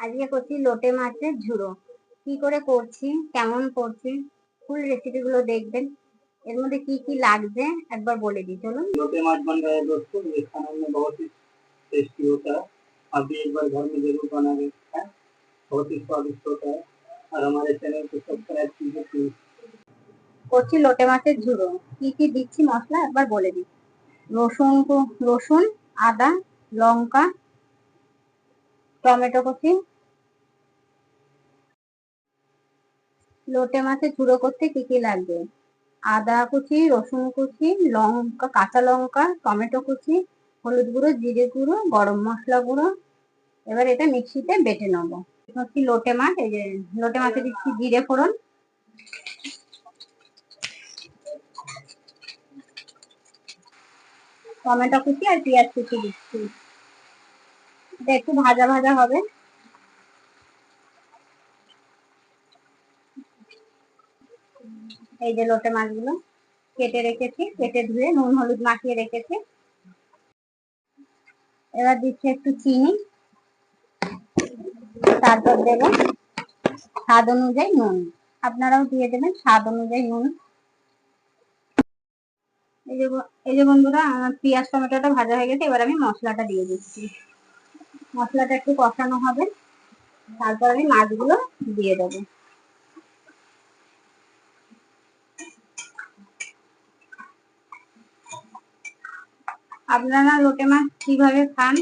আজকে করছি লোটে মাছের ঝুড়ো কি করে করছি কেমন করছি ফুল রেসিপি গুলো দেখবেন এর মধ্যে কি কি লাগছে একবার বলে দিই চলুন लोटे माछ बन रहा है दोस्तों ये खाने में बहुत ही टेस्टी होता है आप भी एक बार घर में जरूर बना के खाएं बहुत ही स्वादिष्ट होता है और हमारे चैनल को सब्सक्राइब कीजिए प्लीज করছি লোটে মাছের ঝুড়ো কি কি দিচ্ছি মশলা একবার বলে দিই রসুন কু- রসুন আদা লঙ্কা টমেটো কুচি লোটে মাছের ঝুড়ো করতে কি কি লাগবে? আদা কুচি, রসুন কুচি, লঙ্কা, কাঁচা লঙ্কা, টমেটো কুচি, হলুদ গুঁড়ো, জিরে গুঁড়ো, গরম মশলা গুঁড়ো। এবার এটা মিক্সিতে বেটে নেব। হচ্ছে লোটে মাছ, এই যে লোটে মাছে দিচ্ছি জিরে ফোড়ন। টমেটো কুচি আর পেঁয়াজ কুচি দিচ্ছি। এটা একটু ভাজা ভাজা হবে। এই যে লোটে মাছগুলো কেটে রেখেছি, কেটে ধুয়ে নুন, হলুদ মাখিয়ে রেখেছি। এবার দিচ্ছি একটু চিনি। তারপর দেবো স্বাদ অনুযায়ী নুন। আপনারাও দিয়ে দেবেন স্বাদ অনুযায়ী নুন। এই যে এই যে বন্ধুরা, আমার পেঁয়াজ টমেটোটা ভাজা হয়ে গেছে, এবার আমি মশলাটা দিয়ে দিচ্ছি। মশলাটা একটু কষানো হবে। তারপর আমি মাছগুলো দিয়ে দেবো। আপনারা লোটে মাছ কীভাবে খান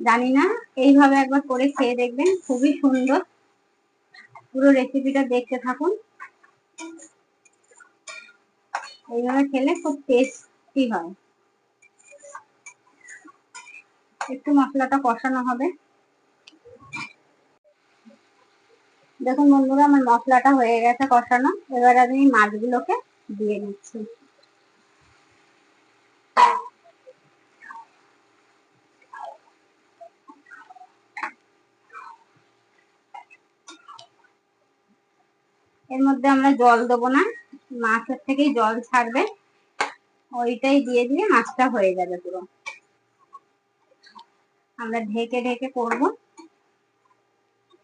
জানি না। এইভাবে একবার করে খেয়ে দেখবেন, খুবই সুন্দর। পুরো রেসিপিটা দেখতে থাকুন। এইভাবে খেলে খুব টেস্টি হয়। একটু মশলাটা কষানো হবে। দেখুন বন্ধুরা, আমার মশলাটা হয়ে গেছে কষানো। এবার আমি মাছগুলোকে দিয়ে দিচ্ছি। এর মধ্যে আমরা জল দেবো না, মাছের থেকেই জল ছাড়বে। ওইটাই দিয়ে দিয়ে মাছটা হয়ে যাবে পুরো। আমরা ঢেকে ঢেকে করব।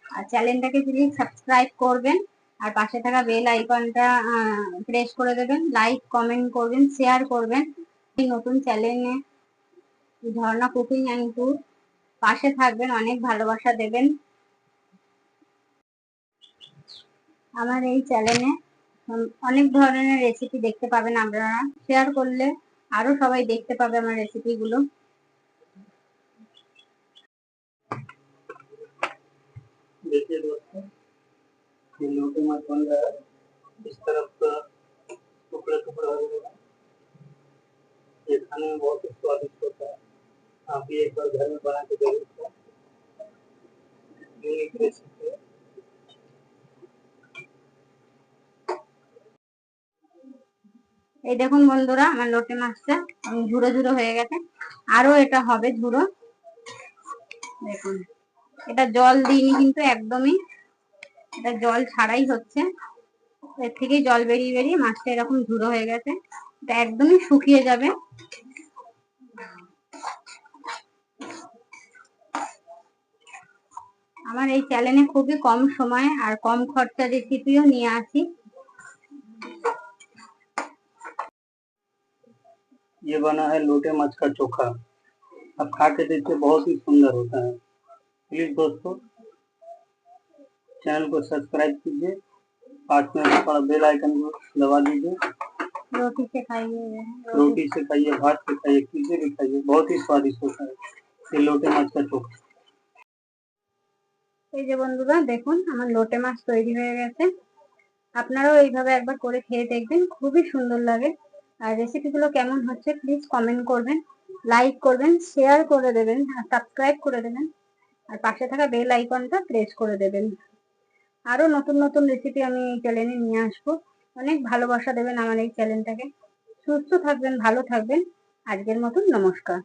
আর চ্যানেলটাকে প্লিজ সাবস্ক্রাইব করবেন, আর পাশে থাকা বেল আইকনটা প্রেস করে দেবেন, লাইক, কমেন্ট করবেন, শেয়ার করবেন। এই নতুন চ্যানেলে ঝর্ণা কুকিং অ্যান্ড পাশে থাকবেন, অনেক ভালোবাসা দেবেন। আমার এই চ্যানেলে অনেক ধরনের রেসিপি দেখতে পাবেন আপনারা শেয়ার করলে আরো সবাই দেখতে পাবে আমার রেসিপি গুলো देखिए दोस्तों ये लोटे माछ बन रहा है इस तरफ का टुकड़ा टुकड़ा हो जाएगा ये खाने में बहुत ही स्वादिष्ट होता है आप भी एक बार घर में बना के जरूर এই দেখুন বন্ধুরা, আমার লোটে মাছটা ঝুড়ো ঝুড়ো হয়ে গেছে। আরও এটা হবে ঝুড়ো। দেখুন, এটা জল দিইনি কিন্তু একদমই। এটা জল ছাড়াই হচ্ছে। এর থেকে জল বেরিয়ে বেরিয়ে মাছটা এরকম ঝুড়ো হয়ে গেছে। এটা একদমই শুকিয়ে যাবে। আমার এই চ্যানেলে খুবই কম সময় আর কম খরচা রেসিপিও নিয়ে আসি। ये बना है लोटे माछ का चोखा आप खा के देखिए बहुत ही सुंदर होता है प्लीज दोस्तों चैनल को सब्सक्राइब कीजिए पास में थोड़ा बेल आइकन को दबा दीजिए रोटी से खाइए रोटी से खाइए भात से खाइए किसी भी खाइए बहुत ही स्वादिष्ट होता है ये लोटे माछ का चोखा এই যে বন্ধুরা দেখুন আমার লোটে মাছ তৈরি হয়ে গেছে আপনারাও এইভাবে একবার করে খেয়ে দেখবেন খুবই সুন্দর লাগে আর রেসিপিগুলো কেমন হচ্ছে প্লিজ কমেন্ট করবেন লাইক করবেন শেয়ার করে দেবেন আর সাবস্ক্রাইব করে দেবেন, আর পাশে থাকা বেল আইকনটা প্রেস করে দেবেন। আরও নতুন নতুন রেসিপি আমি এই চ্যানেলে নিয়ে আসব। অনেক ভালোবাসা দেবেন আমার এই চ্যানেলটাকে সুস্থ থাকবেন, ভালো থাকবেন। আজকের মতন নমস্কার।